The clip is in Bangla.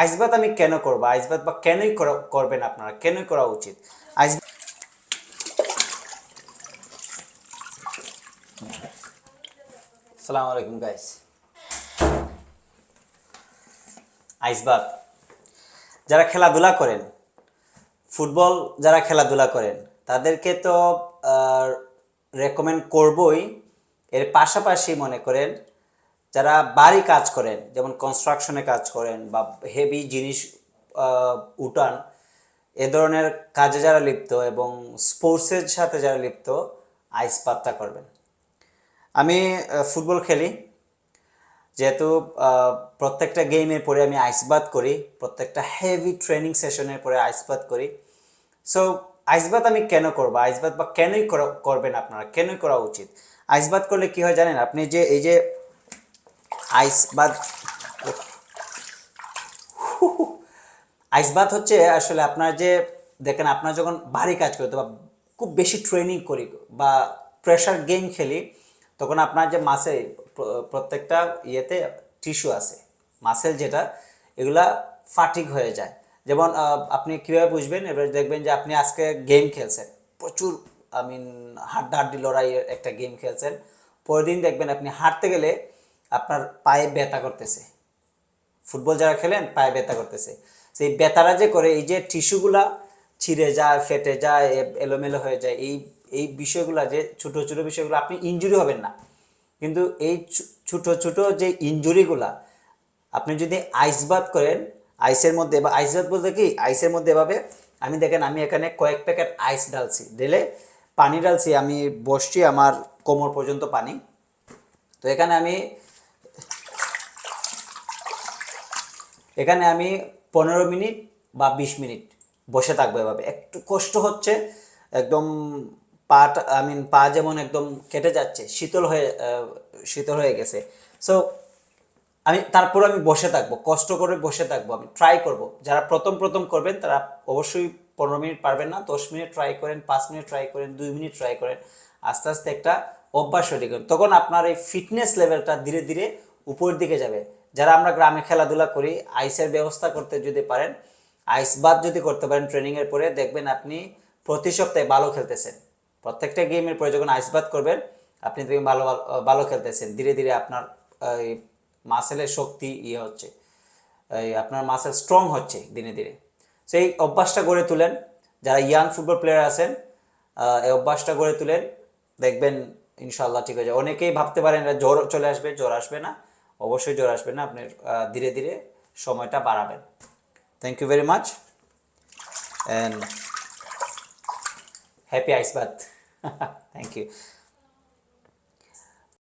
আইসবাত আমি কেন করব? আইসবাত বা কেনই করবেন আপনারা? কেনই করা উচিত? আইস সালাম আলাইকুম গাইস আইসবাত, যারা খেলাধুলা করেন, ফুটবল যারা খেলাধুলা করেন, তাদেরকে তো রেকমেন্ড করবই। এর পাশাপাশি মনে করেন যারা বাড়ি কাজ করেন, যেমন কনস্ট্রাকশনে কাজ করেন বা হেভি জিনিস উঠান, এ ধরনের কাজে যারা লিপ্ত এবং স্পোর্টসের সাথে যারা লিপ্ত আইস পাত্তা করবেন। আমি ফুটবল খেলি। যেহেতু প্রত্যেকটা গেমের পরে আমি আইসবাদ করি, প্রত্যেকটা হেভি ট্রেনিং সেশনের পরে আইসবাদ করি। সো আইসবাদ আমি কেন করব? আইসবাদ বা কেনই করা- করবেন আপনারা? কেনই করা উচিত? আইসবাদ করলে কি হয় জানেন? আপনি যে, এই যে আইসবাদ আইসবাদ হচ্ছে আসলে আপনার যে, দেখেন আপনার যখন ভারী কাজ করতে বা খুব বেশি ট্রেনিং করি বা প্রেশার গেম খেলি, তখন আপনার যে মাসে প্রত্যেকটা ইয়েতে টিস্যু আছে। মাসেল যেটা, এগুলা ফাটিক হয়ে যায়। যেমন আপনি কীভাবে বুঝবেন? এবার দেখবেন যে আপনি আজকে গেম খেলছেন। প্রচুর আই মিন হাড্ডাহাড্ডি লড়াইয়ের একটা গেম খেলছেন। পরের দিন দেখবেন আপনি হাঁটতে গেলে আপনার পায়ে ব্যথা করতেছে। ফুটবল যারা খেলেন, পায়ে ব্যথা করতেছে। সেই ব্যথাটা যে করে, এই যে টিস্যুগুলা ছিঁড়ে যায়, ফেটে যায় এলোমেলো হয়ে যায়, এই এই বিষয়গুলা যে ছোট ছোট বিষয়গুলো, আপনি ইনজুরি হবেন না। কিন্তু এই ছোট ছোট যে ইনজুরিগুলা আপনি যদি আইস বাদ করেন আইসের মধ্যে বা আইস বাদ বলতে কি? আইসের মধ্যে এভাবে, আমি দেখেন, আমি এখানে কয়েক প্যাকেট আইস ডালছি ঢেলে পানি ডালছি আমি বসছি আমার কোমর পর্যন্ত পানি। তো এখানে আমি এখানে আমি পনেরো মিনিট বা বিশ মিনিট বসে থাকব এভাবে। একটু কষ্ট হচ্ছে, একদম পাটা আই মিন পা যেমন একদম কেটে যাচ্ছে, শীতল হয়ে শীতল হয়ে গেছে। সো আমি, তারপর আমি বসে থাকব, কষ্ট করে বসে থাকব, আমি ট্রাই করব। যারা প্রথম প্রথম করবেন, তারা অবশ্যই পনেরো মিনিট পারবেন না, দশ মিনিট ট্রাই করেন, পাঁচ মিনিট ট্রাই করেন, দুই মিনিট ট্রাই করেন, আস্তে আস্তে একটা অভ্যাস তৈরি করেন। তখন আপনার এই ফিটনেস লেভেলটা ধীরে ধীরে উপরের দিকে যাবে। যারা আমরা গ্রামে খেলাধুলা করি আইসের ব্যবস্থা করতে যদি পারেন আইস বাদ যদি করতে পারেন ট্রেনিংয়ের পরে, দেখবেন আপনি প্রতি সপ্তাহে ভালো খেলতেছেন। প্রত্যেকটা গেমের পরে যখন আইস বাদ করবেন, আপনি দেখবেন ভালো, ভালো- খেলতেছেন। ধীরে ধীরে আপনার, এই মাসেলের শক্তি ইয়ে হচ্ছে, এই আপনার মাসেল স্ট্রং হচ্ছে দিনে দিনে সেই অভ্যাসটা গড়ে তুলেন। যারা ইয়াং ফুটবল প্লেয়ার আছেন এই অভ্যাসটা গড়ে তুলেন। দেখবেন ইনশাল্লাহ ঠিক হয়ে যাবে। অনেকেই ভাবতে পারেন জ্বর চলে আসবে, জ্বর আসবে না। অবশ্যই জ্বর আসবে না, আপনি ধীরে ধীরে সময়টা বাড়াবেন। Thank you very much and happy ice bath thank you